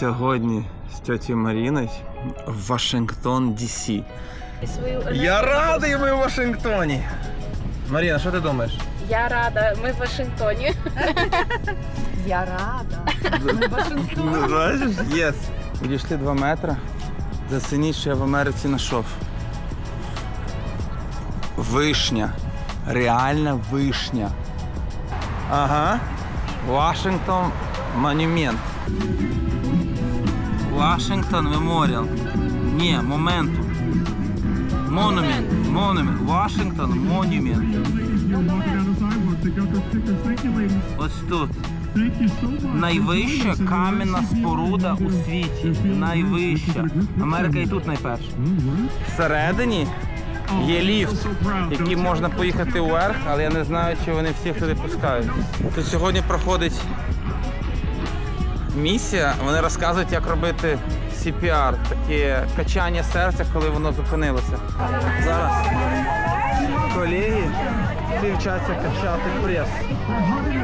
Ми сьогодні з тьотю Маріною в Вашингтон, Дісі. Я радий, ми в Вашингтоні. Маріна, що ти думаєш? Я рада. Ми в Вашингтоні. Я рада. Ну, бачиш? Єс. Відійшли два метри. Зацініть, що я в Америці знайшов. Вишня. Реальна вишня. Ага. Вашингтон монумент. Вашингтон меморіал. Ні, моментум. Монумент. Монумент. Вашингтон монумент. Ось тут. Найвища кам'яна споруда у світі. Найвища. Америка і тут найперша. Всередині є ліфт, який можна поїхати вверх, але я не знаю, чи вони всіх туди пускають. Тут сьогодні проходить місія. Вони розказують, як робити CPR, таке качання серця, коли воно зупинилося. Зараз колеги всі вчаться качати прес,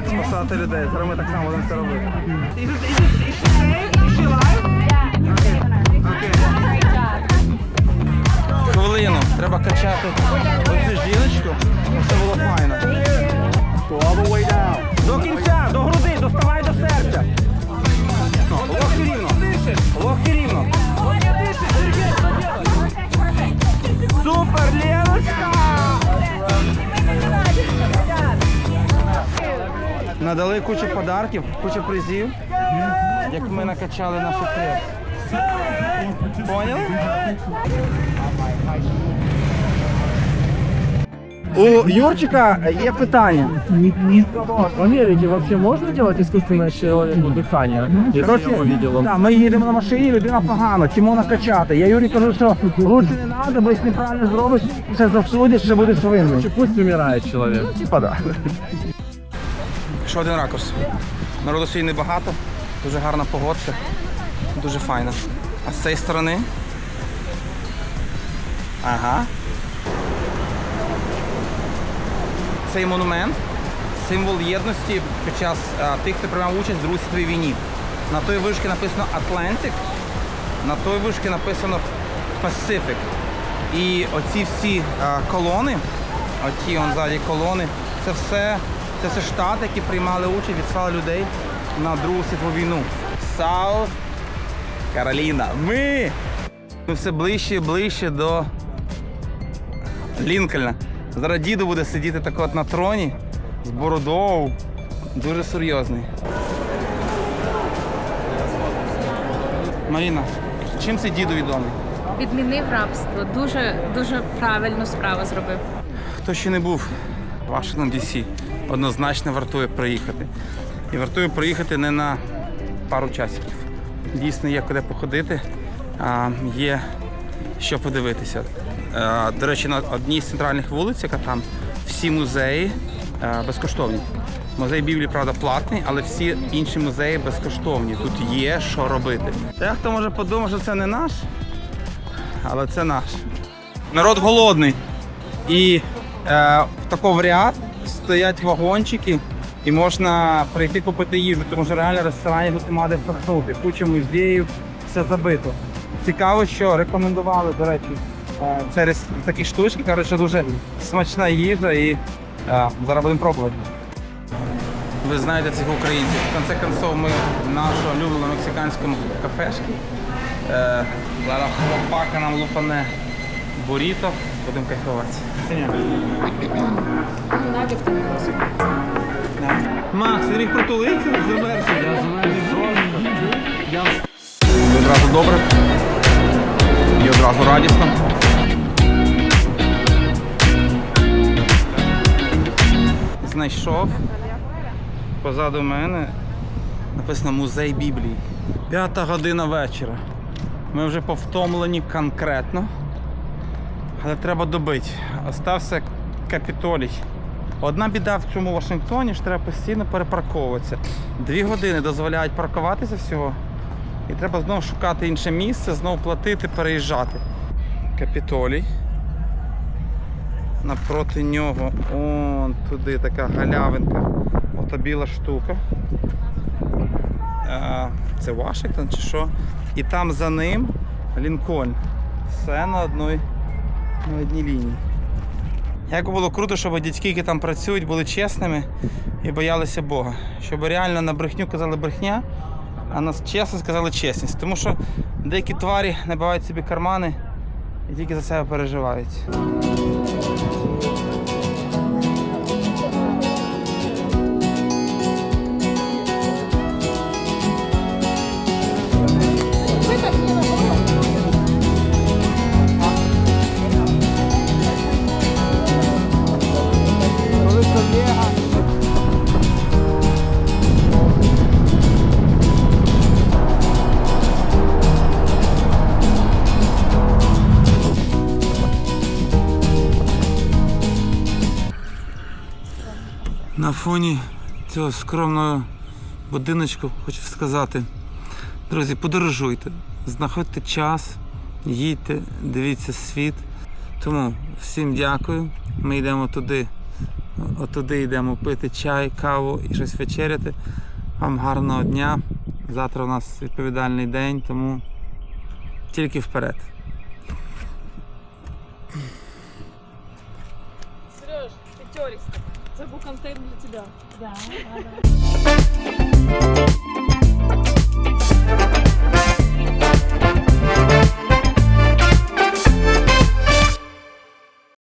спасати людей. Зараз ми так само будемо це робити. Хвилину, треба качати оцю жіночку, щоб все було файно. До кінця, Надали кучу подарків, кучу призів, як ми накачали нашу прес. Поняли? У Юрчика є питання. В Америке вообще можно делать искусственное человеку дыхание? Я увидел, да, ми їдемо на машині, людина погано, чому накачати? Я Юрі кажу, що лучше не треба, бо якщо неправильно зробиш, ще засудиш, ще будеш винний. пусть умирает человек. Типа да. Ще один ракурс. Народу сьогодні небагато, дуже гарна погодка, дуже файна. А з цієї сторони. Ага. Цей монумент символ єдності під час а, тих, хто приймав участь в Другій світовій війні. На той вишки написано Atlantic, на той вишки написано Pacific. І оці всі а, колони, оті он ззаді колони, це все, це все штати, які приймали участь, відслали людей на Другу світову війну. South Кароліна. Ми! Ми все ближче і ближче до Лінкольна. Зараз діду буде сидіти так от на троні з бородою. Дуже серйозний. Маріна, чим цей діду відомий? Відмінив рабство. Дуже дуже правильну справу зробив. Хто ще не був в Вашингтон DC, однозначно вартує приїхати. І вартує приїхати не на пару часиків. Дійсно є куди походити, є що подивитися. До речі, на одній з центральних вулиць, яка там, всі музеї безкоштовні. Музей Біблії, правда, платний, але всі інші музеї безкоштовні. Тут є що робити. Дехто може подумати, що це не наш, але це наш. Народ голодний. І е, в такому ряд стоять вагончики, і можна прийти купити їжу, тому що реально ресторанів тут немає де впихнути. Куча музеїв, все забито. Цікаво, що рекомендували, до речі, е, через такі штучки, що дуже смачна їжа і е, зараз будемо пробувати. Ви знаєте цих українців. В конце концов, ми в нашому улюбленому мексиканському кафешці. Е, зараз хлопака нам лупане буріто, будемо кайфувати. Макс, ти міг притулитися, замерзся. Я замерзся Одразу добре. І одразу радісно. Знайшов позаду мене написано музей Біблії. П'ята година вечора. Ми вже повтомлені конкретно. Але треба добити. Остався капітолій. Одна біда в цьому Вашингтоні, що треба постійно перепарковуватися. Дві години дозволяють паркуватися всього. І треба знову шукати інше місце, знову платити, переїжджати. Капітолій. Напроти нього он туди така галявинка. Ота біла штука. е, це Вашингтон чи що. І там за ним Лінкольн. Все на одній, на одній лінії. Як би було круто, щоб дядьки, які там працюють, були чесними і боялися Бога. Щоб реально на брехню казали брехня, а на чесно сказали чесність. Тому що деякі тварі набивають собі кармани і тільки за себе переживають. Фоні цього скромного будиночку хочу сказати, друзі, подорожуйте, знаходьте час, їдьте, дивіться світ. Тому всім дякую. Ми йдемо туди, отуди йдемо пити чай, каву і щось вечеряти. Вам гарного дня. Завтра у нас відповідальний день, тому тільки вперед. Сереж, пятерista. Это был контент для тебя. Да, да, да.